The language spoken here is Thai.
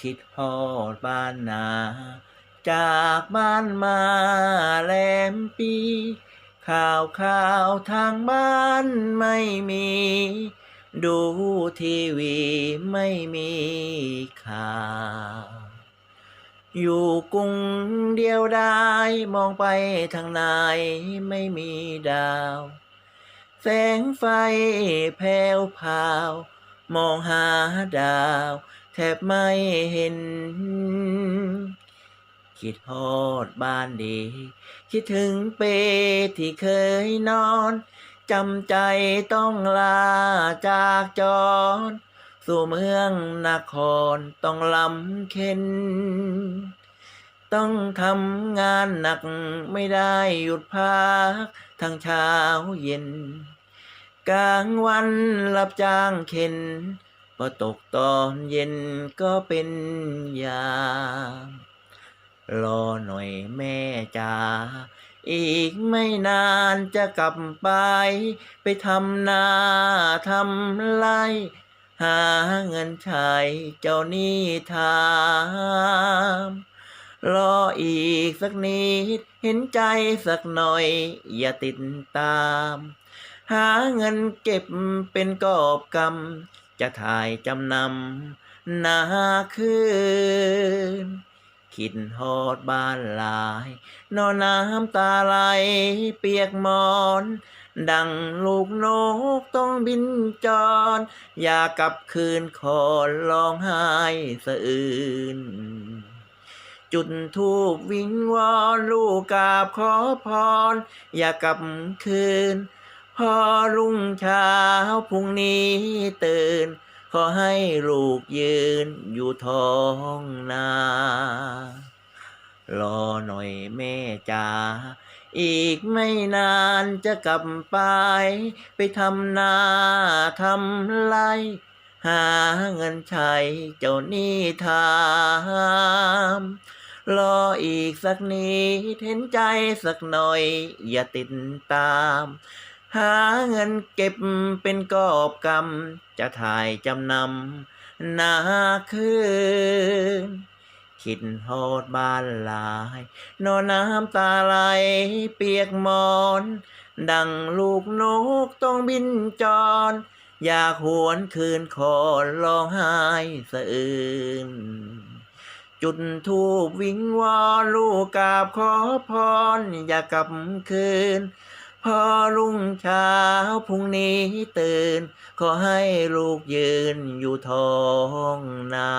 คิดฮอดบ้านนา จากบ้านมาแลมปี ข่าวข่าวทางบ้านไม่มี ดูทีวีไม่มีข่าว อยู่กรุงเดียวดายมองไปทางไหนไม่มีดาว แสงไฟแผ่วพาว มองหาดาว แทบไม่เห็น คิดฮอดบ้านดี คิดถึงเปที่เคยนอนจำใจต้องลาจากจรสู่เมืองนครต้องลำเค็น ต้องทำงานหนักไม่ได้หยุดพักทั้งเช้าเย็น กลางวันรับจ้างเข็น พอตกตอนเย็นก็เป็นยารอหน่อยแม่จ๋าอีกไม่นานจะกลับไป ไปทำนาทำไร หาเงินใช้เจ้าหนี้ทามรออีกสักนิด เห็นใจสักหน่อย อย่าติดตาม หาเงินเก็บเป็นกอบกำ จะถ่ายจำนำนาคืน คิดฮอดบ้านลาย นอนน้ำตาไหลเปียกมอน ดังลูกนกต้องบินจร อยากกลับคืนคอร้องไห้สะอื้นจุดทูบวิงวอนลูกกราบขอพร อย่ากลับคืน พอรุ่งเช้าพรุ่งนี้ตื่น ขอให้ลูกยืนอยู่ท้องนา รอหน่อยแม่จ๋าอีกไม่นานจะกลับไป ไปทำนาทำไร หาเงินใช้เจ้าหนี้ทามรออีกสักนิดเห็นใจสักหน่อย อย่าติดตาม หาเงินเก็บเป็นกอบกำจะถ่ายจำนำนาคืน คิดฮอดบ้านลาย นอนน้ำตาไหลเปียกมอน ดังลูกนกต้องบินจร อยากหวนคืนคอนร้องไห้สะอื้นจุดทูบวิงวอนลูกกราบขอพร อย่ากลับคืน พอรุ่งเช้าพรุ่งนี้ตื่น ขอให้ลูกยืนอยู่ท้องนา